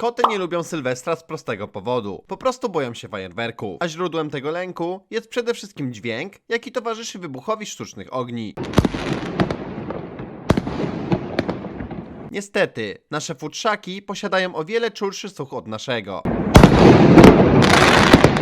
Koty nie lubią Sylwestra z prostego powodu. Po prostu boją się fajerwerku. A źródłem tego lęku jest przede wszystkim dźwięk, jaki towarzyszy wybuchowi sztucznych ogni. Niestety, nasze futrzaki posiadają o wiele czulszy słuch od naszego.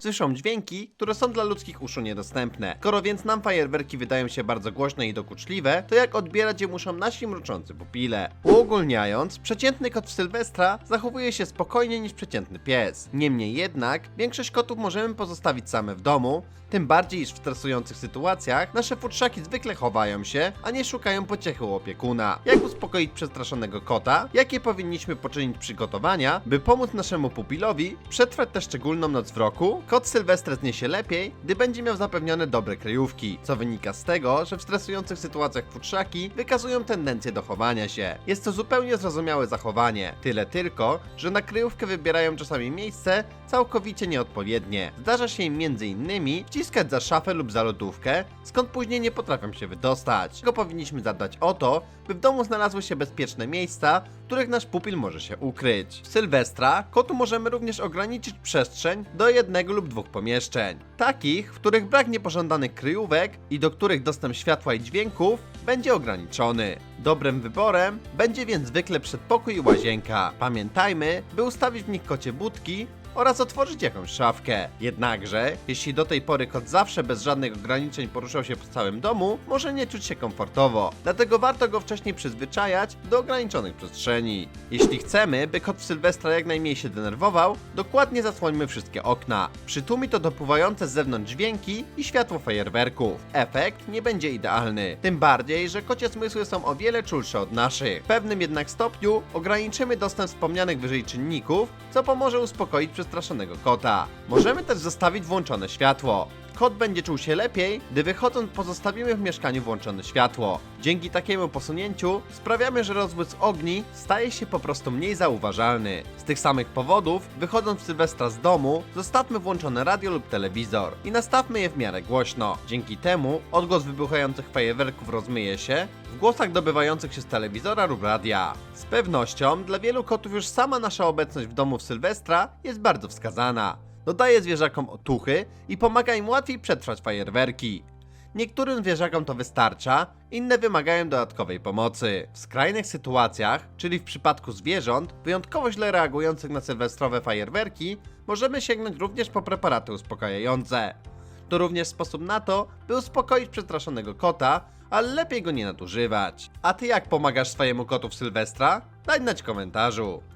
Słyszą dźwięki, które są dla ludzkich uszu niedostępne. Skoro więc nam fajerwerki wydają się bardzo głośne i dokuczliwe, to jak odbierać je muszą nasi mruczący pupile. Uogólniając, przeciętny kot w Sylwestra zachowuje się spokojniej niż przeciętny pies. Niemniej jednak, większość kotów możemy pozostawić same w domu, tym bardziej iż w stresujących sytuacjach nasze futrzaki zwykle chowają się, a nie szukają pociechy u opiekuna. Jak uspokoić przestraszonego kota? Jakie powinniśmy poczynić przygotowania, by pomóc naszemu pupilowi przetrwać tę szczególną noc w roku? Kot Sylwestra zniesie lepiej, gdy będzie miał zapewnione dobre kryjówki, co wynika z tego, że w stresujących sytuacjach futrzaki wykazują tendencję do chowania się. Jest to zupełnie zrozumiałe zachowanie, tyle tylko, że na kryjówkę wybierają czasami miejsce całkowicie nieodpowiednie. Zdarza się im innymi wciskać za szafę lub za lodówkę, skąd później nie potrafią się wydostać. Tylko powinniśmy zadbać o to, by w domu znalazły się bezpieczne miejsca, których nasz pupil może się ukryć. W Sylwestra kotu możemy również ograniczyć przestrzeń do jednego lub dwóch pomieszczeń. Takich, w których brak niepożądanych kryjówek i do których dostęp światła i dźwięków będzie ograniczony. Dobrym wyborem będzie więc zwykle przedpokój i łazienka. Pamiętajmy, by ustawić w nich kocie budki oraz otworzyć jakąś szafkę. Jednakże, jeśli do tej pory kot zawsze bez żadnych ograniczeń poruszał się po całym domu, może nie czuć się komfortowo. Dlatego warto go wcześniej przyzwyczajać do ograniczonych przestrzeni. Jeśli chcemy, by kot w Sylwestra jak najmniej się denerwował, dokładnie zasłońmy wszystkie okna. Przytumi to dopływające z zewnątrz dźwięki i światło fajerwerków. Efekt nie będzie idealny. Tym bardziej, że kocie zmysły są o wiele czulsze od naszych. W pewnym jednak stopniu ograniczymy dostęp wspomnianych wyżej czynników, co pomoże uspokoić przestraszonego kota. Możemy też zostawić włączone światło. Kot będzie czuł się lepiej, gdy wychodząc pozostawimy w mieszkaniu włączone światło. Dzięki takiemu posunięciu sprawiamy, że rozbłysk ogni staje się po prostu mniej zauważalny. Z tych samych powodów, wychodząc w Sylwestra z domu, zostawmy włączone radio lub telewizor i nastawmy je w miarę głośno. Dzięki temu odgłos wybuchających fajerwerków rozmyje się w głosach dobywających się z telewizora lub radia. Z pewnością dla wielu kotów już sama nasza obecność w domu w Sylwestra jest bardzo wskazana. Dodaje zwierzakom otuchy i pomaga im łatwiej przetrwać fajerwerki. Niektórym zwierzakom to wystarcza, inne wymagają dodatkowej pomocy. W skrajnych sytuacjach, czyli w przypadku zwierząt wyjątkowo źle reagujących na sylwestrowe fajerwerki, możemy sięgnąć również po preparaty uspokajające. To również sposób na to, by uspokoić przestraszonego kota, ale lepiej go nie nadużywać. A ty jak pomagasz swojemu kotu w Sylwestra? Daj znać w komentarzu.